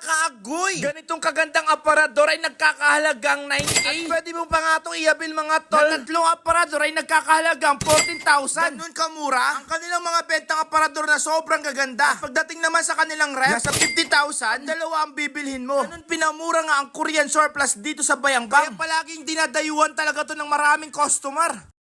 kaagoy! Ganitong kagandang aparador ay nagkakahalagang 9K. At pwede mo pa nga itong iabil mga tol. Na tatlong aparador ay nagkakahalagang 14,000. Ganun kamura? Ang kanilang mga bentang aparador na sobrang gaganda. At pagdating naman sa kanilang ref, nasa 50,000, dalawa ang bibilhin mo. Ganun pinamura nga ang Korean surplus dito sa Bayangbang. Kaya palaging dinadayuan talaga to ng maraming customer.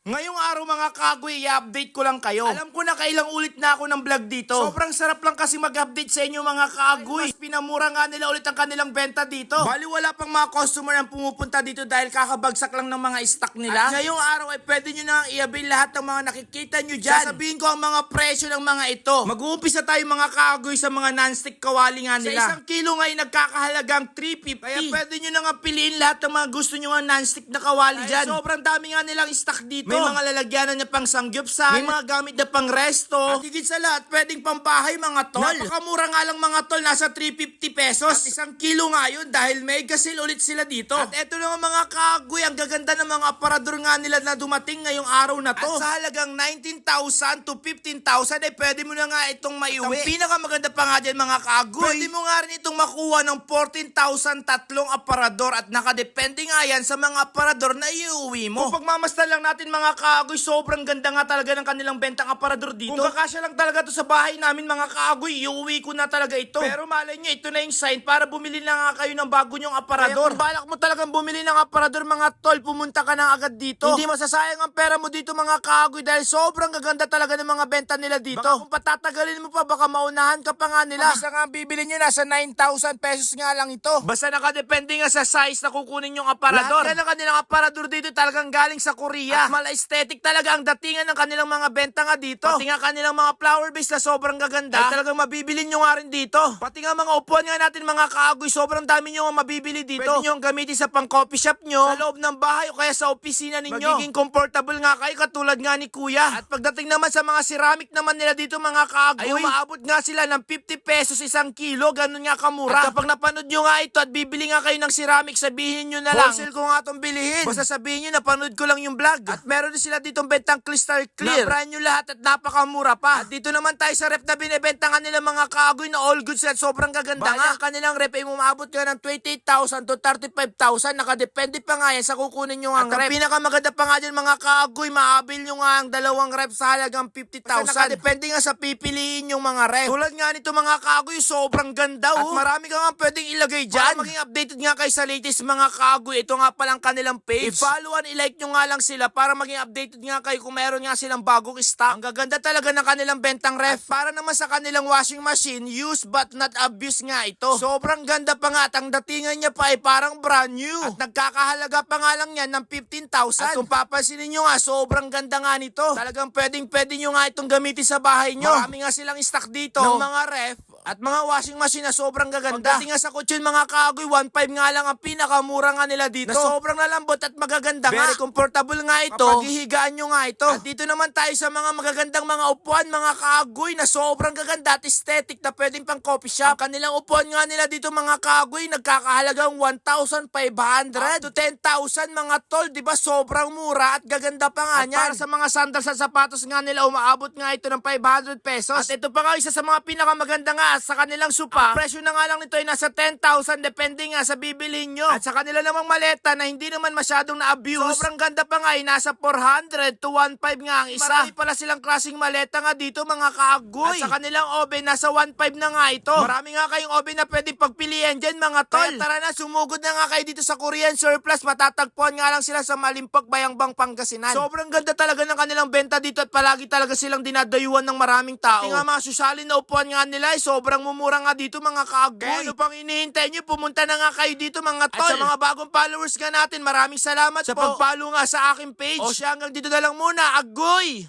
Ngayong araw mga kagoy, i-update ko lang kayo. Alam ko na kailang ulit na ako ng vlog dito. Sobrang sarap lang kasi mag-update sa inyo mga kagoy. Mas pinamura nga nila ulit ang kanilang benta dito. Bali wala pang mga customer ang pumupunta dito dahil kakabagsak lang ng mga stock nila. At ngayong araw ay pwede nyo na i-avail lahat ng mga nakikita nyo dyan. Sasabihin ko ang mga presyo ng mga ito. Mag-uumpisa tayo mga kagoy sa mga non-stick kawali nga nila. Sa isang kilo nga ay nagkakahalagang 350. Kaya pwede nyo na nga piliin lahat ng mga gusto nyo nga non-stick na kawali dyan. Sobrang dami nga nilang stock dito. May mga lalagyanan na pang sangyupsan, may mga gamit na pang resto, at higit sa lahat, pwedeng pambahay mga tol. Napakamura nga lang mga tol, nasa 350 pesos. At isang kilo nga yun dahil mega sale ulit sila dito. At eto na nga mga kagoy, ang gaganda ng mga aparador nga nila na dumating ngayong araw na to. At sa halagang 19,000 to 15,000 ay pwede mo na nga itong maiuwi. At ang pinakamaganda pa nga dyan mga kagoy, pwede mo nga rin itong makuha ng 14,000 tatlong aparador at nakadepende nga yan sa mga aparador na iuwi mo. Kung pagmamasdan lang natin mga kaagoy, sobrang ganda nga talaga ng kanilang bentang aparador dito. Kung kakasya lang talaga to sa bahay namin mga kaagoy, iuwi ko na talaga ito. Pero malay nyo, ito na yung sign para bumili na nga kayo ng bago nyong aparador. Kaya kung balak mo talagang bumili ng aparador mga tol, pumunta ka na agad dito. Hindi masasayang ang pera mo dito mga kaagoy dahil sobrang gaganda talaga ng mga benta nila dito. Baka kung patatagalin mo pa, baka maunahan ka pa nga nila. Kung isa nga ang bibili nyo, nasa 9,000 pesos nga lang ito. Basta nakadepende nga sa size na kukunin yung aparador. Lahat nga ng kanilang aparador dito talagang galing sa Korea. At mala aesthetic talaga ang datingan ng kanilang mga benta nga dito. Pati nga kanilang mga flower base na sobrang gaganda. Ay talagang mabibili nyo nga rin dito. Pati nga mga upuan nga natin mga kaagoy, sobrang dami nyo nga mabibili dito. Pwede nyo gamitin sa pang coffee shop nyo, sa loob ng bahay o kaya sa opisina ninyo. Magiging comfortable nga kayo katulad nga ni kuya. At pagdating naman sa mga ceramic naman nila dito mga kaagoy, ay umaabot nga sila ng 50 pesos isang kilo, ganun nga kamura. At kapag napanood nyo nga ito at bibili nga kayo ng ceramic, sabihin nyo na lang. Wholesale ko nga itong bilihin. Basta sabihin nyo, napanood ko lang yung vlog. At meron din sila ditong bentang crystal clear. Na brand new lahat at napakamura pa. At dito naman tayo sa rep na binibenta nga nila mga kaagoy na all goods at sobrang gaganda nga. ang kanilang rep ay umabot nga ng 28,000 to 35,000. Nakadepende pa nga yan sa kukunin nyo ang rep. At pinakamaganda pa nga dyan mga kaagoy, maabil nyo nga ang dalawang rep sa halagang 50,000. Nakadepende nga sa pipiliin yung mga rep. Tulad nga nito mga kaagoy, sobrang ganda oh. At marami ka nga pwedeng ilagay dyan. Para maging updated nga kayo sa latest mga kaagoy, ito nga palang kanilang page. I-follow and i-like nyo nga lang sila para maging updated nga kayo kung meron nga silang bagong stock. Ang gaganda talaga ng kanilang bentang ref. At para naman sa kanilang washing machine, use but not abuse nga ito. Sobrang ganda pa nga at ang datingan niya pa ay parang brand new. At nagkakahalaga pa nga lang yan ng 15,000. At kung papansinin nyo nga, sobrang ganda nga nito. Talagang pwedeng pwede nyo nga itong gamitin sa bahay nyo. Marami nga silang stock dito ng mga ref at mga washing machine na sobrang gaganda. Pagdating nga sa kutsyon mga kagoy, 1.5 nga lang ang pinakamura nga nila dito. Na sobrang lalambot at magaganda Very comfortable nga ito. Mapaghihigaan nyo nga ito. At dito naman tayo sa mga magagandang mga upuan, mga kagoy na sobrang gaganda at aesthetic na pwedeng pang coffee shop. Ang kanilang upuan nga nila dito mga kagoy, nagkakahalagang 1,500 to 10,000 mga tol. Di ba sobrang mura at gaganda pa nga niyan. Para sa mga sandals at sapatos nga nila, umaabot nga ito ng 500 pesos. At ito pa nga isa sa mga pinakamaganda nga sa kanilang supa. Ang presyo na nga lang nito ay nasa 10,000 depende nga sa bibilhin nyo. At sa kanila namang maleta na hindi naman masyadong na-abuse. Sobrang ganda pa nga ay nasa 400 to 1.5 nga ang isa. Marami pala silang klaseng maleta nga dito mga kaagoy. At sa kanilang oven nasa 1.5 na nga ito. Marami nga kayong oven na pwedeng pagpilian dyan mga tol. Kaya tara na sumugod na nga kayo dito sa Korean Surplus. Matatagpuan nga lang sila sa Malimpok, Bayangbang, Pangasinan. Sobrang ganda talaga ng kanilang benta dito at palagi talaga silang dinadayuan ng maraming tao. Pati nga mga susalin na upuan nga nila ay sobrang mumura nga dito mga kaagoy. Kaya ano pang hinihintay nyo, pumunta na nga kayo dito mga tol. At sa mga bagong followers nga natin, maraming salamat sa po. pagpalo nga sa aking page. O siya hanggang dito na lang muna, agoy!